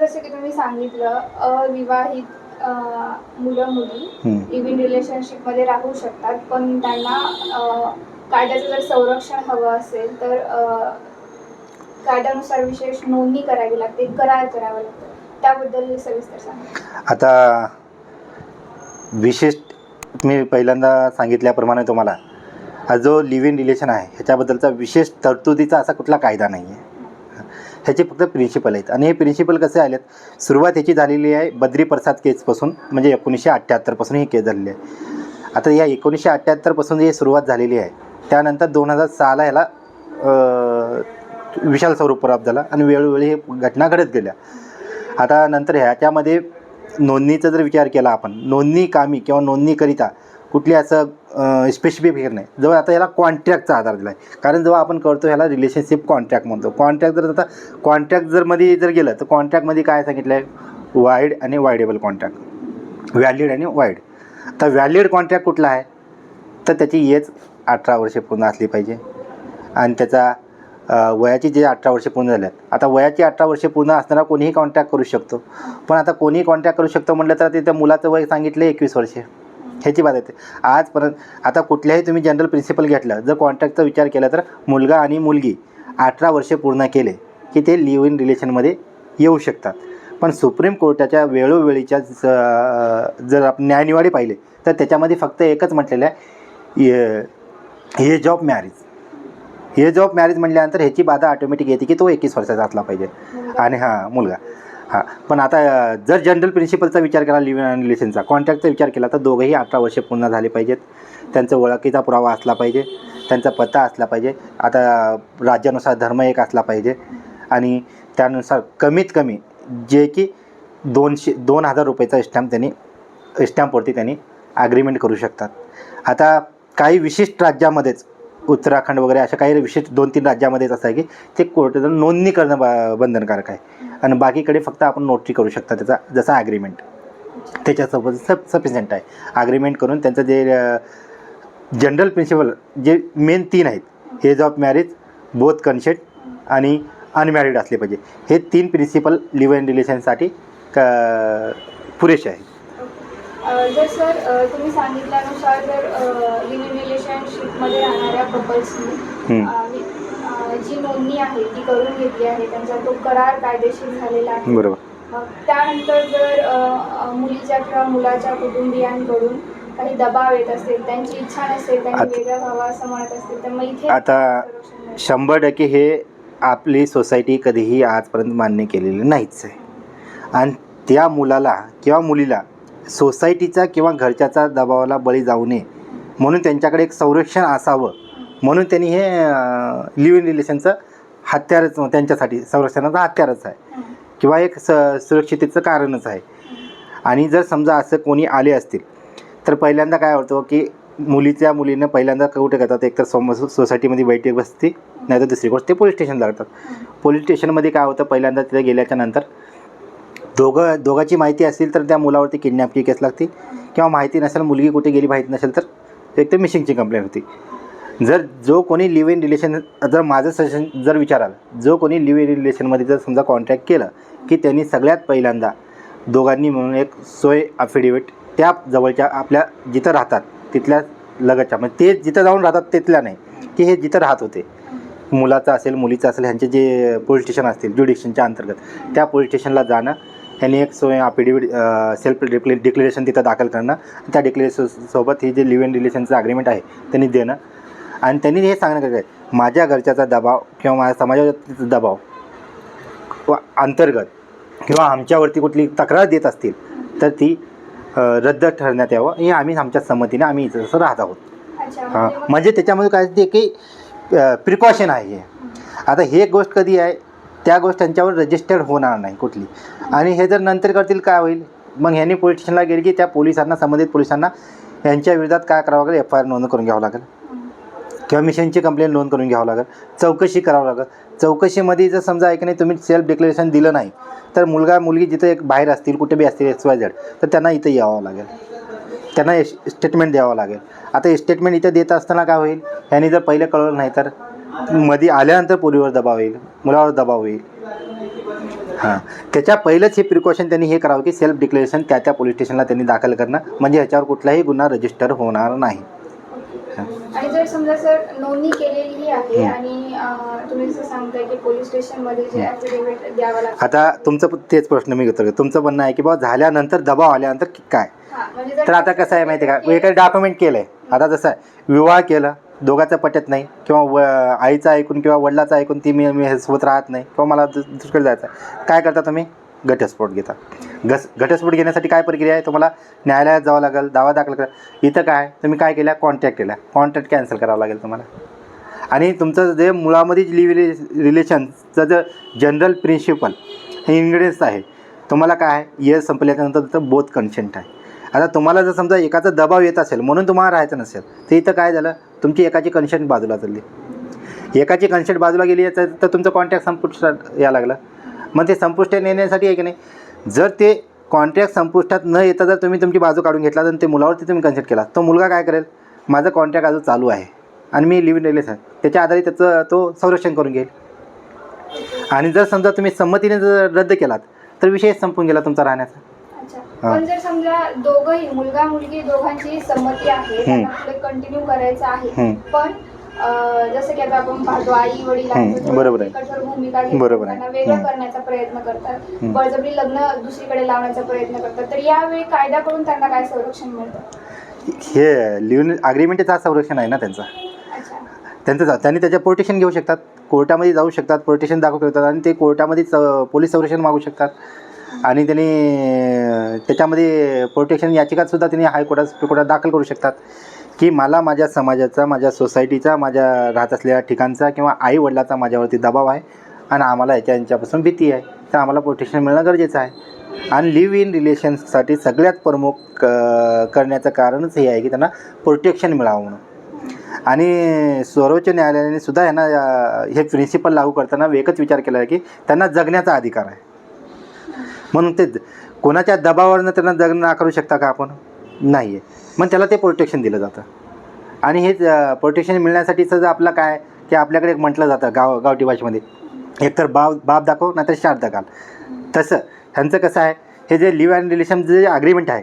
जसं की तुम्ही सांगितलं अविवाहित अं, मुलं मुली हम्म. लिव्ह इन रिलेशनशिपमध्ये राहू शकतात पण त्यांना अं, कायद्याचं जर संरक्षण हवं असेल तर अं, कायद्यानुसार विशेष नोंदणी करावी लागते करार करावा लागतो. त्याबद्दल सविस्तर सांगा. आता विशेष मी पहिल्यांदा सांगितल्याप्रमाणे तुम्हाला हा जो लिव्ह इन रिलेशन आहे ह्याच्याबद्दलचा विशेष तरतुदीचा असा कुठला कायदा नाही आहे ह्याचे फक्त प्रिन्सिपल आहेत. आणि हे प्रिन्सिपल कसे आलेत? सुरुवात ह्याची झालेली आहे बद्री प्रसाद केसपासून म्हणजे एकोणीसशे अठ्ठ्याहत्तरपासून ही केस झालेली आहे. आता या एकोणीसशे अठ्ठ्याहत्तरपासून जी सुरुवात झालेली आहे त्यानंतर दोन हजार सहाला ह्याला विशाल स्वरूप प्राप्त झाला आणि वेळोवेळी हे घटना घडत गेल्या. आता नंतर ह्याच्यामध्ये नोंदणीचा जर विचार केला आपण नोंदणी कामी किंवा नोंदणीकरिता कुठली असं स्पेसिफिकेशन नाही. जेव्हा आता याला कॉन्ट्रॅक्टचा आधार दिला आहे कारण जेव्हा आपण करतो ह्याला रिलेशनशिप कॉन्ट्रॅक्ट म्हणतो. कॉन्ट्रॅक्ट जर आता कॉन्ट्रॅक्ट जर मध्ये जर गेलं तर कॉन्ट्रॅक्टमध्ये काय सांगितलं आहे वाईड आणि वायडेबल कॉन्ट्रॅक्ट व्हॅलिड आणि वाईड तर व्हॅलिड कॉन्ट्रॅक्ट कुठला आहे? तर त्याची एज अठरा वर्षे पूर्ण असली पाहिजे. आणि त्याचा वयाची जे अठरा वर्षे पूर्ण झाल्यात. आता वयाची अठरा वर्षे पूर्ण असणारा कोणीही कॉन्टॅक्ट करू शकतो. पण आता कोणीही कॉन्टॅक्ट करू शकतो म्हटलं तर तिथं मुलाचं वय सांगितलं एकवीस वर्षे. ह्याची बात येते. आजपर्यंत आता कुठल्याही तुम्ही जनरल प्रिन्सिपल घेतलं जर कॉन्टॅक्टचा विचार केला तर मुलगा आणि मुलगी अठरा वर्षे पूर्ण केले की ते लिव्ह इन रिलेशनमध्ये येऊ शकतात. पण सुप्रीम कोर्टाच्या वेळोवेळीच्या जर आपण न्यायनिवाडी पाहिले तर त्याच्यामध्ये फक्त एकच म्हटलेलं आहे हे जॉब मॅरेज हे जॉब मॅरेज म्हटल्यानंतर ह्याची बाधा ऑटोमॅटिक येते की तो एकवीस वर्षाचा असला पाहिजे. आणि हां मुलगा. हां. पण आता जर जनरल प्रिन्सिपलचा विचार केला लिव्ह इन रिलेशनचा कॉन्टॅक्टचा विचार केला तर दोघंही अठरा वर्षे पूर्ण झाले पाहिजेत. त्यांचा ओळखीचा पुरावा असला पाहिजे. त्यांचा पत्ता असला पाहिजे. आता राज्यानुसार धर्म एक असला पाहिजे. आणि त्यानुसार कमीत कमी जे की दोनशे दोन हजार रुपयाचा स्टॅम्प त्यांनी स्टॅम्पवरती त्यांनी ॲग्रीमेंट करू शकतात. आता काही विशिष्ट राज्यामध्येच उत्तराखंड वगैरे अशा काही विशिष्ट दोन तीन राज्यामध्येच असं आहे की ते कोर्ट नोंदणी करणं बा बंधनकारक आहे. आणि बाकीकडे फक्त आपण नोटरी करू शकता त्याचा जसा ॲग्रीमेंट त्याच्यासोबत सब सफिशियंट आहे. ॲग्रीमेंट करून त्यांचं जे जनरल प्रिन्सिपल जे मेन तीन आहेत age of marriage both consent आणि अनमॅरिड असले पाहिजे. हे तीन प्रिन्सिपल लिव्ह इन रिलेशनसाठी क पुरेसे आहेत. जर सर तुम्ही सांगितल्यानुसार जर लिव्ह रिलेशनशिपमध्ये राहणाऱ्या कपल्सनी. जी नोंदणी आहे ती करून घेतली आहे त्यांचा तो करार कायदेशीर झालेला आहे बरोबर त्यानंतर जर मुलीच्या किंवा मुलाच्या कुटुंबियांकडून काही दबाव येत असेल त्यांची इच्छा नसेल त्यांनी आत- वेगळं व्हावं असं म्हणत असतील तर मग इथे आता. शंभर टक्के हे आपली सोसायटी कधीही आजपर्यंत मान्य केलेली नाहीच आहे आणि त्या मुलाला किंवा मुलीला सोसायटीचा किंवा घरच्याचा दबावाला बळी जाऊ नये. म्हणून त्यांच्याकडे एक संरक्षण असावं. म्हणून त्यांनी हे लिव्ह इन रिलेशनचं हत्यारच त्यांच्यासाठी संरक्षणाचं हत्यारच आहे. किंवा एक स सुरक्षितेचं कारणच आहे. आणि जर समजा असं कोणी आले असतील तर पहिल्यांदा काय होतं की मुलीच्या मुलीनं पहिल्यांदा कुठे करतात? एकतर सम सोसायटीमध्ये बैठक बसते नाही तर दुसरी गोष्ट ते पोलीस स्टेशनला लागतात पोलीस स्टेशनमध्ये काय होतं? पहिल्यांदा तिथे गेल्याच्यानंतर दोघं दोघाची माहिती असेल तर त्या मुलावरती किडनॅपची केस लागते. किंवा माहिती नसेल मुलगी कुठे गेली माहीत नसेल तर एक तर मिसिंगची कंप्लेंट होती. जर जो कोणी लिव्ह इन रिलेशन जर माझं सजेशन जर विचाराल जो कोणी लिव्ह इन रिलेशनमध्ये जर समजा कॉन्टॅक्ट केलं की त्यांनी सगळ्यात पहिल्यांदा दोघांनी म्हणून एक सोय अफिडेविट त्या जवळच्या आपल्या जिथं राहतात तिथल्या लगतच्या म्हणजे ते जिथं जाऊन राहतात तिथल्या नाही की हे जिथं राहत होते. मुलाचं असेल मुलीचं असेल ह्यांचे जे पोलीस स्टेशन असतील ज्युडिक्शनच्या अंतर्गत त्या पोलीस स्टेशनला जाणं ह्यांनी एक सोय अफिडेविट सेल्फ डिक्ले डिक्लेरेशन तिथं दाखल करणं. त्या डिक्लेरेशन सोबत ही जे लिव्ह इन रिलेशनचं अग्रीमेंट आहे त्यांनी देणं. आणि त्यांनी हे सांगणं गरजेचं आहे माझ्या घरच्याचा दबाव किंवा माझ्या समाजाचा दबाव अंतर्गत किंवा आमच्यावरती कुठली तक्रार देत असतील तर ती रद्द ठरण्यात यावं. हे आम्ही आमच्या संमतीने आम्ही इथं जसं राहत आहोत. म्हणजे म्हणजे त्याच्यामध्ये काय ते काही प्रिकॉशन आहे हे. आता हे गोष्ट कधी आहे त्या गोष्ट त्यांच्यावर रजिस्टर्ड होणार नाही कुठली. आणि हे जर नंतर करतील काय होईल? मग ह्यांनी पोलीस स्टेशनला गेले की त्या पोलिसांना संबंधित पोलिसांना यांच्या विरोधात काय करावं लागेल? एफ आय आर नोंद करून घ्यावं लागेल. किंवा मिशनची कंप्लेंट नोंद करून घ्यावं लागेल. चौकशी करावं लागेल. चौकशीमध्ये जर समजा ऐक नाही तुम्ही सेल्फ डिक्लेरेशन दिलं नाही तर मुलगा मुलगी जिथं एक बाहेर असतील कुठे बी असतील एक्स वाय झेड तर त्यांना इथं यावं लागेल. त्यांना स्टेटमेंट द्यावं लागेल. आता स्टेटमेंट इथं देत असताना काय होईल? यांनी जर पहिले कळवलं नाही तर मध्ये आल्यानंतर पोरीवर दबाव येईल मुलावर दबाव येईल. हां. त्याच्या पहिलंच हे प्रिकॉशन त्यांनी हे करावं की सेल्फ डिक्लेरेशन त्या त्या पोलीस स्टेशनला त्यांनी दाखल करणं म्हणजे ह्याच्यावर कुठलाही गुन्हा रजिस्टर होणार नाही. आणि जर समजा सर नोंदणी केलेली आहे हं. आणि अं, तुम्ही जसं सांगताय की पोलीस स्टेशनमध्ये जे ॲफिडेव्हिट द्यावं लागतं. आता तुमचं तेच प्रश्न मी उत्तर तुमचं म्हणणं आहे की बाबा झाल्यानंतर दबाव आल्यानंतर काय? म्हणजे तर आता कसं आहे माहिती आहे का एखादं डॉक्युमेंट केलं आहे आता जसं आहे विवाह केला दोघाचं पटत नाही. किंवा व आईचं ऐकून किंवा वडिलाचं ऐकून ती मी मी सोबत राहत नाही. किंवा मला दु- दुसरीकडे जायचं आहे. काय करता तुम्ही? घटस्फोट घेता. घस घटस्फोट घेण्यासाठी काय प्रक्रिया आहे? तुम्हाला न्यायालयात जावं लागेल दावा दाखल करा. इथं काय? तुम्ही काय केल्या कॉन्टॅक्ट केला. कॉन्टॅक्ट कॅन्सल करावं लागेल तुम्हाला. आणि तुमचं जे मुळामध्ये लिव्ह रिलेशनचं जे जनरल प्रिन्सिपल हे इन्ग्रेडियन्स आहे तुम्हाला काय आहे? ये संपल्याच्यानंतर तिथं बोथ कन्सेंट आहे. आता तुम्हाला जर समजा एकाचा दबाव येत असेल म्हणून तुम्हाला राहायचं नसेल तर इथं काय झालं? तुमची एकाची कन्सेंट बाजूला चालली. एकाची कन्सेंट बाजूला गेली याचं तर तुमचं कॉन्ट्रॅक्ट संपुष्टात या लागला. मग ते संपुष्टात नेण्यासाठी आहे की नाही? जर ते कॉन्ट्रॅक्ट संपुष्टात न येता जर तुम्ही तुमची बाजू काढून घेतला तर ते मुलावरती तुम्ही कन्सेंट केला. तो मुलगा काय करेल? माझं कॉन्ट्रॅक्ट अजून चालू आहे. आणि मी लिव्ह इन रिलेशन त्याच्या आधारे त्याचं तो संरक्षण करून घेईल. आणि जर समजा तुम्ही संमतीने जर रद्द केलात तर विषय संपून गेला तुमचा राहण्याचा. पण जर समजा दोघंही मुलगा मुलगी दोघांची संमती आहे त्यांना कंटिन्यू करायचं आहे. पण जसं की आता आपण पाहतो आई वडील हम्म, बरोबर आहे. कठोर भूमिका वेगळं. करण्याचा प्रयत्न करतात. बळजबरी लग्न दुसरीकडे लावण्याचा प्रयत्न करतात. तर यावेळी कायद्याकडून त्यांना काय संरक्षण मिळतं? हे लिव्ह अग्रीमेंटचा संरक्षण आहे ना त्यांचा. त्यांचं त्यांनी त्याच्या प्रोटेक्शन घेऊ शकतात. कोर्टामध्ये जाऊ शकतात प्रोटेक्शन दाखवू शकतात आणि ते कोर्टामध्ये च- पोलीस संरक्षण मागू शकतात. आणि त्यांनी त्याच्यामध्ये प्रोटेक्शन याचिकासुद्धा त्यांनी हायकोर्टात सुप्रीम कोर्टात दाखल करू शकतात. की मला माझ्या समाजाचा माझ्या सोसायटीचा माझ्या राहत असलेल्या ठिकाणचा किंवा आई वडिलाचा माझ्यावरती दबाव आहे आणि आम्हाला याच्या यांच्यापासून भीती आहे. तर आम्हाला प्रोटेक्शन मिळणं गरजेचं आहे. आणि लिव्ह इन रिलेशन्ससाठी सगळ्यात प्रमुख करण्याचं कारणच हे आहे की त्यांना प्रोटेक्शन मिळावं म्हणून. आणि सर्वोच्च न्यायालयाने सुद्धा यांना हे प्रिन्सिपल लागू करताना एकच विचार केला आहे की त्यांना जगण्याचा अधिकार आहे. म्हणून ते कोणाच्या दबावावरनं त्यांना जगणं नाकारू शकता का आपण? नाही आहे मग त्याला ते प्रोटेक्शन दिलं जातं. आणि हे प्रोटेक्शन मिळण्यासाठीचं जर आपलं काय की आपल्याकडे एक म्हटलं जातं गाव गावठी भाषेमध्ये. एकतर बाब बाप दाखव नाहीतर शार घाल. तसं ह्यांचं कसं आहे हे जे लिव्ह अँड रिलेशनचं जे अग्रीमेंट आहे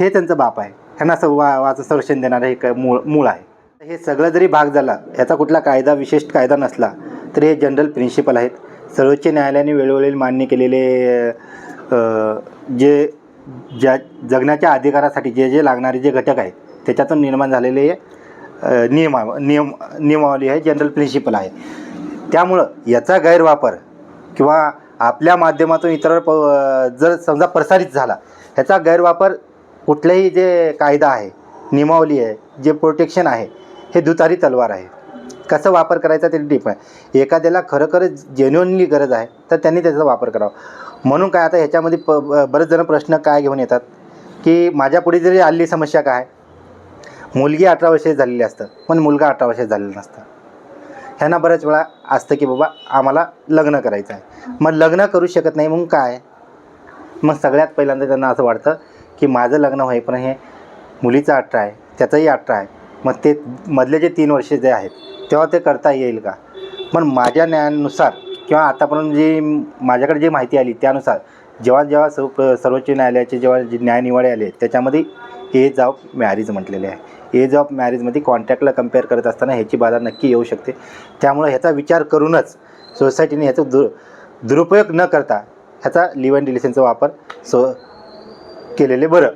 हे त्यांचं बाप आहे. ह्यांना असं वा वाचं संरक्षण देणारं हे क- मूळ मूळ आहे. हे सगळं जरी भाग झाला ह्याचा कुठला कायदा विशेष कायदा नसला तरी हे जनरल प्रिन्सिपल आहेत. सर्वोच्च न्यायालयाने वेळोवेळी मान्य केलेले जे ज्या जगण्याच्या अधिकारासाठी जे जे लागणारे जे घटक आहेत त्याच्यातून निर्माण झालेले नियमा नियम नियमावली आहे जनरल प्रिन्सिपल आहे. त्यामुळं याचा गैरवापर किंवा आपल्या माध्यमातून इतर प जर समजा प्रसारित झाला ह्याचा गैरवापर कुठलाही जे कायदा आहे नियमावली आहे जे प्रोटेक्शन आहे हे दुतारी तलवार आहे. कसं वापर करायचा ते डीप आहे. एखाद्याला खरोखरच जेन्युअनली गरज आहे तर त्यांनी त्याचा वापर करावा. म्हणून काय आता ह्याच्यामध्ये प बरेच जण प्रश्न काय घेऊन येतात की माझ्या पुढे जरी आलेली समस्या काय मुलगी अठरा वर्षे झालेली असतं पण मुलगा अठरा वर्षे झालेला नसतं. ह्यांना बऱ्याच वेळा असतं की बाबा आम्हाला लग्न करायचं आहे. मग लग्न करू शकत नाही मग काय? मग सगळ्यात पहिल्यांदा त्यांना असं वाटतं की माझं लग्न होईपर्यंत हे मुलीचं अठरा आहे त्याचंही अठरा आहे. मग ते मधले जे तीन वर्षे जे आहेत तेव्हा ते करता येईल का? पण माझ्या न्यायानुसार किंवा आतापर्यंत जी माझ्याकडे जी माहिती आली त्यानुसार जेव्हा जेव्हा सर्व सर्वोच्च न्यायालयाचे जेव्हा जे न्यायनिवाडे आले त्याच्यामध्ये एज ऑफ मॅरेज म्हटलेले आहे. एज ऑफ मॅरेजमध्ये कॉन्टॅक्टला कंपेअर करत असताना ह्याची बाधा नक्की येऊ शकते. त्यामुळे ह्याचा विचार करूनच सोसायटीने ह्याचा दु दुरुपयोग न करता ह्याचा लिव्ह अँड रिलेशनचा वापर सो केलेले बरं.